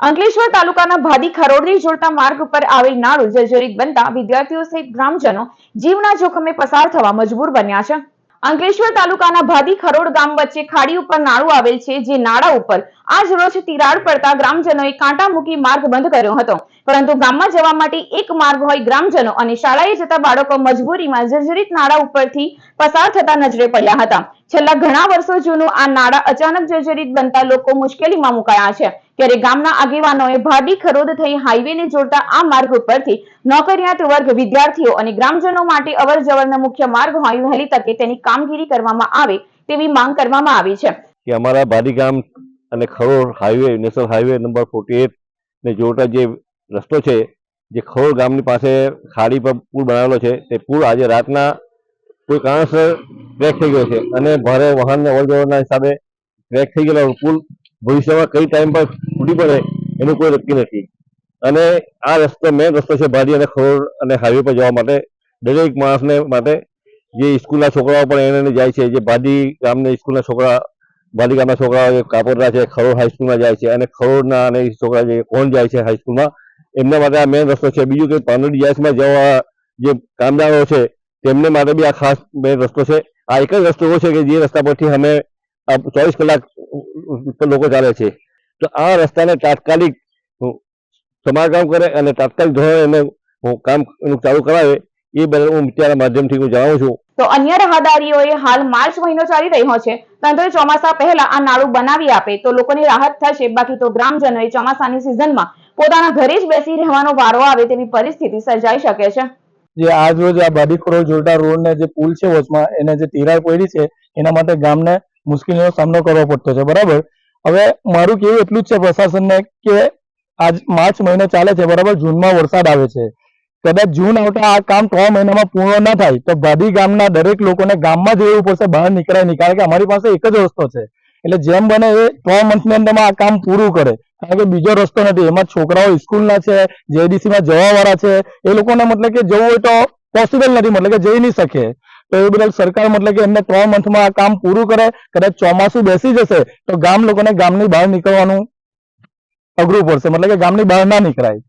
અંકલેશ્વર તાલુકાના ભાદી ખરોડની જોડતા માર્ગ ઉપર આવેલ નાળું જર્જરિત બનતા વિદ્યાર્થીઓ સહિત ગ્રામજનો જીવના જોખમે પસાર થવા મજબૂર બન્યા છે. અંકલેશ્વર તાલુકાના ભાદી ખરોડ ગામ વચ્ચે ખાડી ઉપર નાળું આવેલ છે, જે નાળા ઉપર આજ રોજ તિરાડ પડતા ગ્રામજનોએ કાંટા મૂકી માર્ગ બંધ કર્યો હતો. પરંતુ ગામમાં જવા માટે એક માર્ગ હોય ગ્રામજનો અને શાળાએ જતા બાળકો મજબૂરીમાં જર્જરિત નાળા ઉપરથી પસાર થતા નજરે પડ્યા હતા. છેલ્લા ઘણા વર્ષો જૂનું આ નાળા અચાનક જર્જરિત બનતા લોકો મુશ્કેલીમાં મુકાયા છે. ત્યારે ગામના આગેવાનોએ ભાડી ખરોદ થઈ હાઈવેને જોડતા આ માર્ગ ઉપરથી નોકરિયાત વર્ગ વિદ્યાર્થીઓ અને ગ્રામજનો માટે અવર જવરનો મુખ્ય માર્ગ હોય વહેલી તકે તેની કામગીરી કરવામાં આવે તેવી માંગ કરવામાં આવી છે. કે અમારા ભાડી ગામ અને Kharod highway national highway number forty ને જોડતા જે રસ્તો છે, જે ખરોડ ગામની પાસે ખાડી પર પુલ બનાવેલો છે, તે પુલ આજે રાતના કોઈ કારણસર ક્રેક થઈ ગયો છે અને ભારે વાહનને અવર જવરના હિસાબે ક્રેક થઈ ગયેલો પુલ ભવિષ્યમાં કઈ ટાઈમ પર તૂટી પડે એનું કોઈ નક્કી નથી. અને આ રસ્તો મેઇન રસ્તો છે ભાડી અને ખરોડ અને હાઈવે પર જવા માટે. દરેક માણસને માટે જે સ્કૂલના છોકરાઓ પણ એને જાય છે, જે ભાડી ગામની સ્કૂલના છોકરા ભાડી ગામના છોકરાઓ જે કાપોદરા છે ખરોડ હાઈસ્કૂલમાં જાય છે અને ખરોડના અને છોકરા જે કોણ જાય છે હાઈસ્કૂલમાં એમના માટે આ મેઇન રસ્તો છે. બીજું કે પાનોડી ડીઆઈસમાં જવા જે કામદારો છે, તેમને માટે બી આ ખાસ મેઇન રસ્તો છે. આ એક જ રસ્તો એવો છે કે જે રસ્તા પરથી અમે ચોવીસ કલાક લોકો ચાલે છે. તો આ રસ્તાને તાત્કાલિક સમારકામ કરે અને તાત્કાલિક ધોરણે એને કામ એનું ચાલુ કરાવે એ બદલ હું મીડિયાના માધ્યમથી હું જણાવું છું. તો અન્ય રાહદારીઓએ હાલ માર્ચ મહિનો ચાલી રહ્યો છે તંત્ર ચોમાસા પહેલા આ નાળું બનાવી આપે તો લોકોને રાહત થશે. બાકી તો ગ્રામજનોએ ચોમાસાની સિઝનમાં પોતાના ઘરે જ બેસી રહેવાનો વારો આવે તેવી પરિસ્થિતિ સર્જાઈ શકે છે. જે આજ રોજ આ બાબીખોરો જોરદાર રોડ ને જે પુલ છે વચમાં એને જે તિરાડ પડી છે એના માટે ગામને મુશ્કેલીનો સામનો કરવો પડતો છે. બરાબર? હવે મારું કેવું એટલું જ છે પ્રશાસનને કે આજ માર્ચ મહિનો ચાલે છે, બરાબર? જૂનમાં વરસાદ આવે છે. કદાચ જૂન આવતા આ કામ ત્રણ મહિનામાં પૂર્ણ ના થાય, તો ભાભી ગામના દરેક લોકોને ગામમાં જ રહેવું પડશે, બહાર નીકળાય નહીં. કારણ કે અમારી પાસે એક જ રસ્તો છે. એટલે જેમ બને એ ત્રણ મંથની અંદરમાં આ કામ પૂરું કરે. કારણ કે બીજો રસ્તો નથી. એમાં છોકરાઓ સ્કૂલના છે જેડીસીમાં જવા વાળા છે, એ લોકોને મતલબ કે જવું હોય તો પોસિબલ નથી. મતલબ કે જઈ નહીં શકે. તો એ બદલ સરકાર મતલબ કે એમને ત્રણ મંથમાં આ કામ પૂરું કરે, કદાચ ચોમાસું બેસી જશે, તો ગામ લોકોને ગામની બહાર નીકળવાનું અઘરું પડશે. મતલબ કે ગામની બહાર ના નીકળાય.